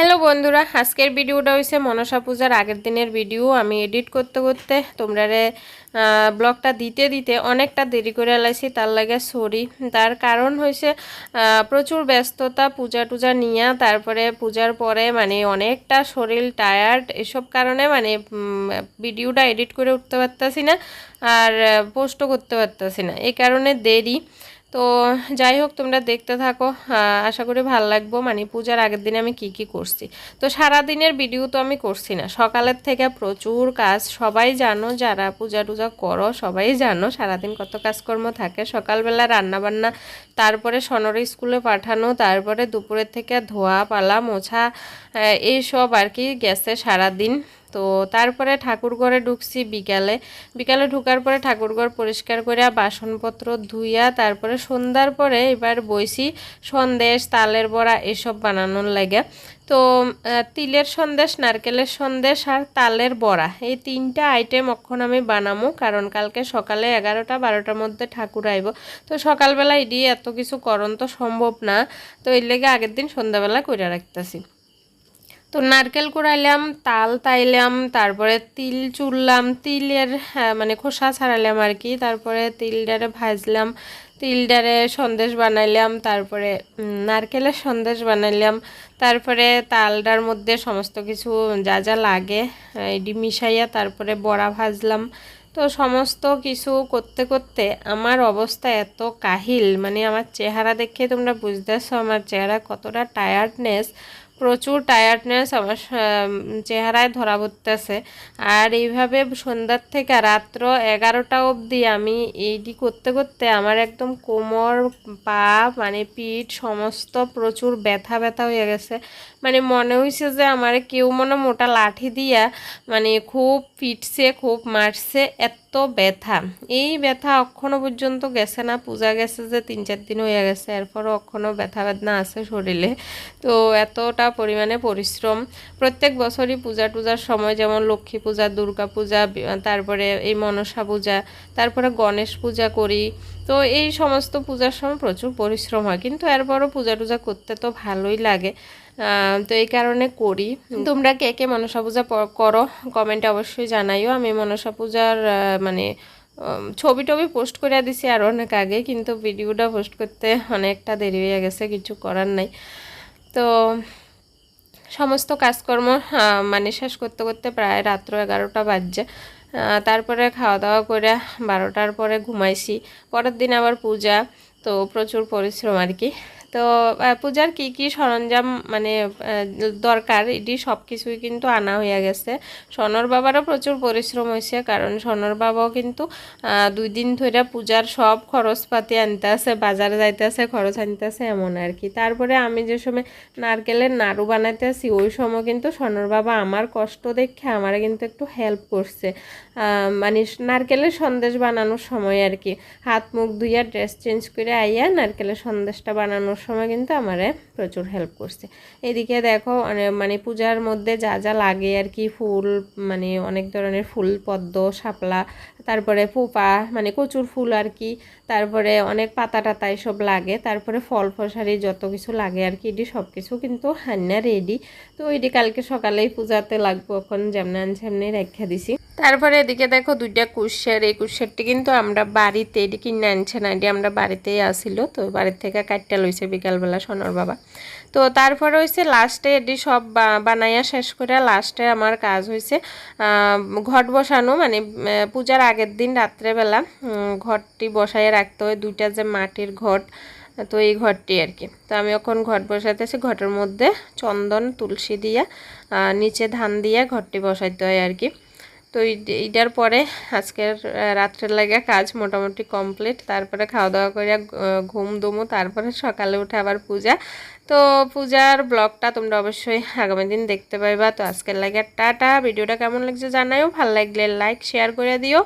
Hello বন্ধুরা, আজকের ভিডিওটা হয়েছে মনসা পূজার আগের দিনের ভিডিও। আমি এডিট করতে করতে তোমরা ব্লগটা দিতে দিতে অনেকটা দেরি করে এলাইছি, তার লাগে সরি। তার কারণ হয়েছে প্রচুর ব্যস্ততা পূজা টুজা নিয়ে, তারপরে পূজার পরে মানে অনেকটা শরীর টায়ার্ড এসব কারণে মানে ভিডিওটা এডিট করে উঠতে পারতাছি না, আর পোস্টও করতে পারতাছি না। এই কারণে দেরি। তো যাই হোক, তোমরা দেখতে থাকো। আশা করি ভালো লাগবো। মানে পূজার আগের দিনে আমি কি কি করছি। তো সারা দিনের ভিডিও তো আমি করছি না। সকালের থেকে প্রচুর কাজ। সবাই জানো, যারা পূজা টুজা করো, সবাই জানো সারাদিন কত কাজকর্ম থাকে। সকালবেলা রান্না বান্না তারপরে সনর স্কুলে পাঠানো, তারপরে দুপুরের থেকে ধোয়া, পালা, মোছা এইসব আর কি গেছে সারাদিন। তো তারপরে ঠাকুর ঘরে ঢুকছি বিকালে। বিকালে ঢুকার পরে ঠাকুর ঘর পরিষ্কার করে বাসনপত্র ধুইয়া তারপরে সন্ধ্যার পরে এবার বইছি সন্দেশ, তালের বড়া এসব বানানোর লাগে। তো তিলের সন্দেশ, নারকেলের সন্দেশ আর তালের বড়া এই তিনটা আইটেম অক্ষণ আমি বানামো, কারণ কালকে সকালে এগারোটা বারোটার মধ্যে ঠাকুর আইব। তো সকালবেলা এটি এত কিছু করণ তো সম্ভব না। তো এর লেগে আগের দিন সন্ধ্যাবেলা করে রাখতেছি। তো নারকেল কুড়াইলাম তাল তাইলাম তারপরে তিল চুললাম তিলের হ্যাঁ, মানে খোসা ছাড়ালাম আর কি। তারপরে তিলডারে ভাজলাম তিলডারে সন্দেশ বানাইলাম তারপরে নারকেলের সন্দেশ বানাইলাম। তারপরে তালডার মধ্যে সমস্ত কিছু যা যা লাগে এটি মিশাইয়া তারপরে বড়া ভাজলাম। তো সমস্ত কিছু করতে করতে আমার অবস্থা এত কাহিল মানে আমার চেহারা দেখে তোমরা বুঝতেছো আমার চেহারা কতটা টায়ার্ডনেস প্রচুর টায়ার্ডনেস আমার চেহারায় ধরা পড়তেছে। আর এইভাবে সন্ধ্যার থেকে রাত্র এগারোটা অবধি আমি এইটি করতে করতে আমার একদম কোমর, পা মানে পিঠ সমস্ত প্রচুর ব্যথা ব্যথা হয়ে গেছে। মানে মনে হয়েছে যে আমার কেউ মনে মোটা লাঠি দিয়া মানে খুব পিটছে, খুব মারছে, এত ব্যথা। এই ব্যথা অক্ষণও পর্যন্ত গেছে না, পূজা গেছে যে তিন চার দিন হয়ে গেছে, এরপরও অক্ষণও ব্যথা বেদনা আছে শরীরে। তো এতটা পরিমাণে পরিশ্রম। প্রত্যেক বছরই পূজা টুজার সময় যেমন লক্ষ্মী পূজা, দুর্গা পূজা, তারপরে এই মনসা পূজা, তারপরে গণেশ পূজা করি। তো এই সমস্ত পূজার সময় প্রচুর পরিশ্রম হয়। কিন্তু এরপরও পূজা টুজা করতে তো ভালোই লাগে। তো এই কারণে করি। তোমরা কে কে মনসা পূজা করো কমেন্টে অবশ্যই জানাইও। আমি মনসা পূজার মানে ছবি টবি পোস্ট করে দিছি আর অনেক আগে, কিন্তু ভিডিওটা পোস্ট করতে অনেকটা দেরি হয়ে গেছে, কিছু করার নাই। তো সমস্ত কাজকর্ম মানে শেষ করতে করতে প্রায় রাত্র এগারোটা বাজছে। তারপরে খাওয়া দাওয়া করে বারোটার পরে ঘুমাইছি। পরের দিন আবার পূজা, তো প্রচুর পরিশ্রম আর কি। তো পূজার কি কি সরঞ্জাম মানে দরকার? এটি সব কিছুই কিন্তু আনা হয়ে গেছে। সনর বাবারও প্রচুর পরিশ্রম হয়েছে কারণ সনর বাবাও কিন্তু দুই দিন ধরে পূজার সব খরচপাতি আনতে আছে বাজারে যাইতে আছে খরচ আনতে আছে এমন আর কি। তারপরে আমি যে সময় নারকেলের নাড়ু বানাইতে আসি ওই সময় কিন্তু সনর বাবা আমার কষ্ট দেখে আমার কিন্তু একটু হেল্প করছে। মানে নারকেলের সন্দেশ বানানোর সময় আর কি। হাত মুখ ধুইয়া ড্রেস চেঞ্জ করে আইয়া নারকেলের সন্দেশটা বানানোর সময় কিন্তু আমারে প্রচুর হেল্প করছে। এদিকে দেখো মানে পূজার মধ্যে যা যা লাগে আর কি, ফুল মানে অনেক ধরনের ফুল, পদ্ম, শাপলা, তারপরে পোপা মানে কচুর ফুল আর কি, তারপরে অনেক পাতা টাতা এসব লাগে, তারপরে ফল ফসারি যত কিছু লাগে আর কি, এটি সব কিছু কিন্তু হান্না রেডি তো এটি কালকে সকালেই পূজাতে লাগবো এখন, যেমন এমনি রেখা দিছি। তারপরে এদিকে দেখো দুইটা কুশের এই কুশেরটি কিন্তু আমরা বাড়িতে, এটি কিনে আনছে না, এটি আমরা বাড়িতেই আসিল তো বাড়ির থেকে কাটটা লইছে বিকালবেলা সোনার বাবা। তো তারপর হয়েছে লাস্টে এটি সব বানাইয়া শেষ করে লাস্টে আমার কাজ হয়েছে ঘট বসানো মানে পূজার আগের দিন রাত্রেবেলা ঘরটি বসাইয়ে রাখতে হয়, দুইটা যে মাটির ঘট, তো এই ঘরটি আর কি। তো আমি এখন ঘট বসাইতেছি, ঘটের মধ্যে চন্দন, তুলসী দিয়া নিচে ধান দিয়ে ঘরটি বসাইতে হয় আর কি। তো এইটার পরে আজকের রাত্রের লাগে কাজ মোটামুটি কমপ্লিট, তারপরে খাওয়া দাওয়া করে ঘুম দমু, তারপরে সকালে উঠে আবার পূজা। তো পূজার ব্লগটা তোমরা অবশ্যই আগামী দিন দেখতে পাইবা। তো আজকের লাগে টাটা। ভিডিওটা কেমন লাগছে জানাইও, ভালো লাগলে লাইক, শেয়ার করে দিও।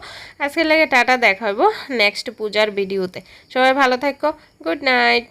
আজকের লাগে টাটা দেখাবো নেক্সট পূজার ভিডিওতে। সবাই ভালো থাকো, গুড নাইট।